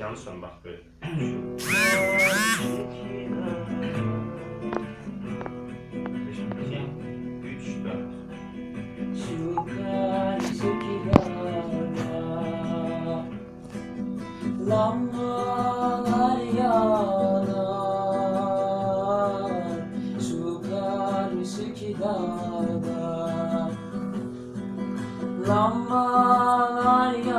Yanlış mı bak böyle. Dağda Lambalar yanar Şu karşıki dağda Lambalar yanar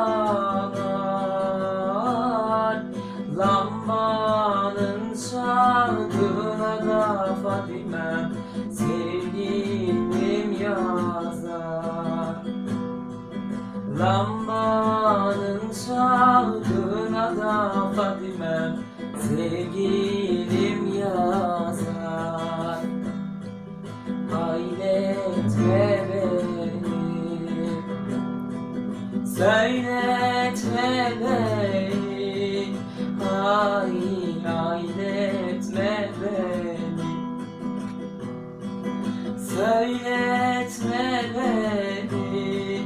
çaldığına da Fadime Sevgilim yazar. Lambanın çaldığına da Fadime Sevgilim yazar. Hayretme beni Söyletme beni. Hay hayretme Söyletme beni.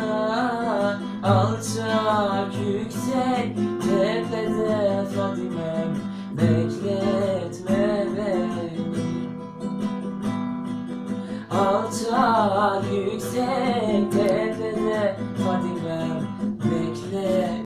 Ah, Alçak yüksek tepede Fadime'm Bekletme beni. Alçak yüksek tepede Fadime'm